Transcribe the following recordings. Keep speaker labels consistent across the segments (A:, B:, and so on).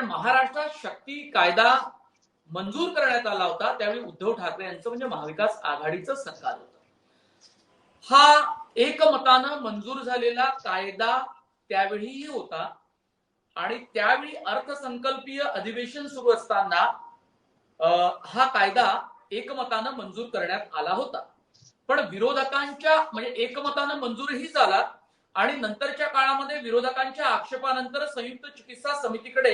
A: कारण महाराष्ट्रात शक्ती कायदा मंजूर करण्यात आला होता त्यावेळी उद्धव ठाकरे यांचं म्हणजे महाविकास आघाडीचं सरकार होतं. हा एकमतानं मंजूर झालेला कायदा त्यावेळीही होता आणि त्यावेळी अर्थसंकल्पीय अधिवेशन सुरू असताना अं, हा कायदा एकमतानं मंजूर करण्यात आला होता. पण विरोधकांच्या म्हणजे एकमतानं मंजूरही झाला आणि नंतरच्या काळामध्ये विरोधकांच्या आक्षेपानंतर संयुक्त चिकित्सा समितीकडे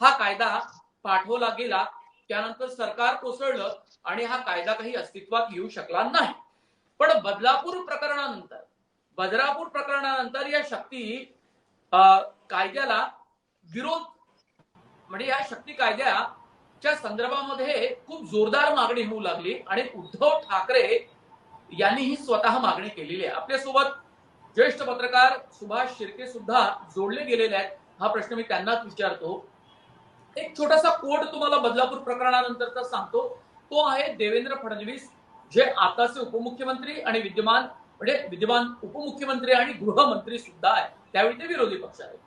A: हा कायदा पाठवला गेला त्यानंतर सरकार कोसळलं आणि हा कायदा काही अस्तित्वात येऊ शकला नाही. पण बदलापूर प्रकरणानंतर बदलापूर प्रकरणानंतर या शक्ती अं, कायद्याला विरोध म्हणजे या शक्ती कायद्याच्या संदर्भामध्ये खूप जोरदार मागणी होऊ लागली आणि उद्धव ठाकरे यांनी ही स्वतः मागणी केलेली आहे. आपल्यासोबत ज्येष्ठ पत्रकार सुभाष शिर्के सुद्धा जोडले गेलेले आहेत. हा प्रश्न मी त्यांनाच विचारतो. एक छोटासा कोट तुम्हाला बदलापूर प्रकरणानंतरचा सांगतो. तो आहे देवेंद्र फडणवीस जे आताचे उपमुख्यमंत्री आणि विद्यमान म्हणजे विद्यमान उपमुख्यमंत्री आणि गृहमंत्री सुद्धा आहे त्यावेळी ते विरोधी पक्षात होते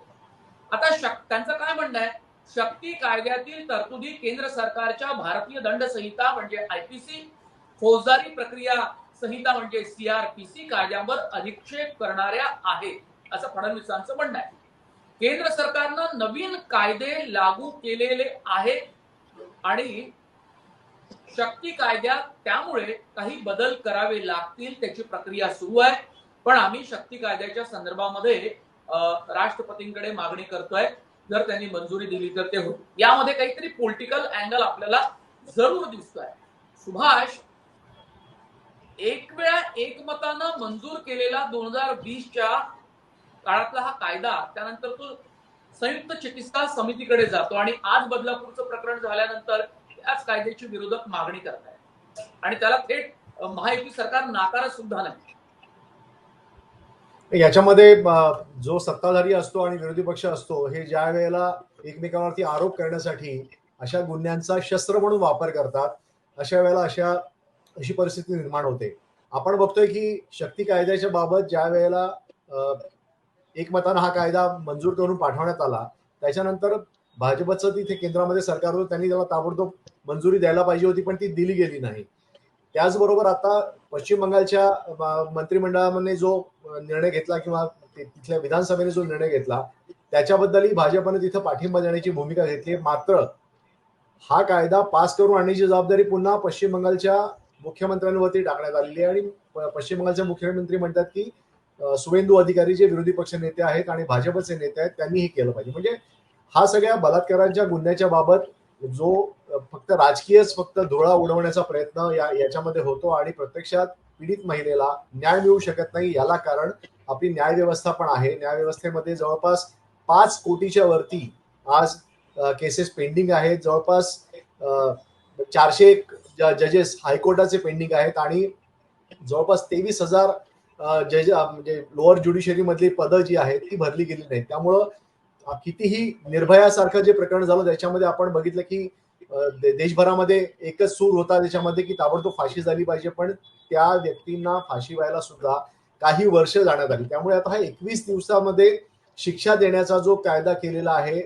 A: आता शक त्यांचं काय म्हणणं आहे? शक्ती कायद्यातील तरतुदी केंद्र सरकारच्या भारतीय दंड संहिता म्हणजे आयपीसी फौजदारी प्रक्रिया संहिता म्हणजे सीआरपीसी कायद्यावर अधिक्षेप करणाऱ्या आहेत असं फडणवीसांचं म्हणणं आहे. केंद्र सरकारनं नवीन कायदे लागू केलेले आहेत आणि शक्ती कायद्यात त्यामुळे काही बदल करावे लागतील त्याची प्रक्रिया सुरू आहे. पण आम्ही शक्ती कायद्याच्या संदर्भामध्ये राष्ट्रपतींकडे मागणी करतोय. जर त्यांनी मंजुरी दिली तर ते होईल. यामध्ये काहीतरी पॉलिटिकल अँगल आपल्याला जरूर दिसतोय. सुभाष एक वेळा एकमतानं मंजूर केलेला दोन हजार वीसच्या काळातला हा कायदा त्यानंतर तो संयुक्त चिकित्सा समितीकडे जातो आणि आज बदलापूरचं प्रकरण झाल्यानंतर त्याच कायद्याची विरोधक मागणी करतायत आणि त्याला थेट महायुती सरकार नाकारत सुद्धा नाही.
B: याच्यामध्ये जो सत्ताधारी असतो आणि विरोधी पक्ष असतो हे ज्या वेळेला एकमेकांवरती आरोप करण्यासाठी अशा गुन्ह्यांचा शस्त्र म्हणून वापर करतात अशा वेळेला अशा अशी परिस्थिती निर्माण होते. आपण बघतोय की शक्ती कायद्याच्या बाबत ज्या वेळेला एकमतानं हा कायदा मंजूर करून पाठवण्यात आला. त्याच्यानंतर भाजपचं तिथे केंद्रामध्ये सरकार होतं त्यांनी त्याला ताबडतोब मंजुरी द्यायला पाहिजे होती पण ती दिली गेली नाही. त्याचबरोबर आता पश्चिम बंगालच्या अ, मंत्रिमंडळाने जो निर्णय घेतला किंवा तिथल्या विधानसभेने जो निर्णय घेतला त्याच्याबद्दलही भाजपने तिथं पाठिंबा देण्याची भूमिका घेतली. मात्र हा कायदा पास करून आणण्याची जबाबदारी पुन्हा पश्चिम बंगालच्या मुख्यमंत्र्यांवरती टाकण्यात आलेली आहे आणि पश्चिम बंगालचे मुख्यमंत्री म्हणतात की सुवेंदू अधिकारी जे विरोधी पक्ष नेते आहेत आणि भाजपचे नेते आहेत त्यांनी हे केलं पाहिजे. म्हणजे हा सगळ्या बलात्काराच्या गुन्ह्याच्या बाबत जो फक्त राजकीयच फक्त धुळा उडवण्याचा प्रयत्न या याच्यामध्ये होतो आणि प्रत्यक्षात पीडित महिलेला न्याय मिळू शकत नाही याला कारण आपली न्याय व्यवस्था पण आहे. न्याय व्यवस्थेमध्ये जवळपास पाच कोटीच्या वरती आज केसेस पेंडिंग आहेत. जवळपास चारशे एक जजेस हायकोर्टाचे पेंडिंग आहेत आणि जवळपास तेवीस हजार जज म्हणजे लोअर ज्युडिशरी मधली पदं जी आहेत ती भरली गेली नाहीत. त्यामुळं कितीही निर्भयासारखं जे प्रकरण झालं त्याच्यामध्ये आपण बघितलं की देशभरामध्ये एकच सूर होता त्याच्यामध्ये की ताबडतोब फाशी झाली पाहिजे. पण त्या व्यक्तींना फाशी व्हायला सुद्धा काही वर्ष जाण्यात आली. त्यामुळे आता हा एकवीस दिवसामध्ये शिक्षा देण्याचा जो कायदा केलेला आहे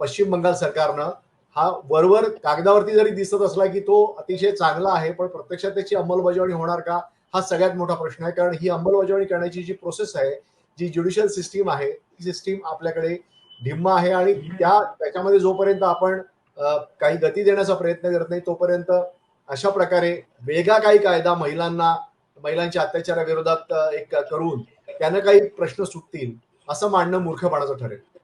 B: पश्चिम बंगाल सरकारनं हा वरवर कागदावरती जरी दिसत असला की तो अतिशय चांगला आहे पण प्रत्यक्षात त्याची अंमलबजावणी होणार का? हा सगळ्यात मोठा प्रश्न आहे. कारण ही अंमलबजावणी करण्याची जी प्रोसेस आहे जी ज्युडिशियल सिस्टीम आहे ती सिस्टीम आपल्याकडे ढिम्मा आहे आणि त्या त्याच्यामध्ये जोपर्यंत आपण काही गती देण्याचा प्रयत्न करत नाही तोपर्यंत अशा प्रकारे वेगळा काही कायदा महिलांना महिलांच्या अत्याचाराविरोधात एक करून त्यानं काही प्रश्न सुटतील असं मांडणं मूर्खपणाचं ठरेल.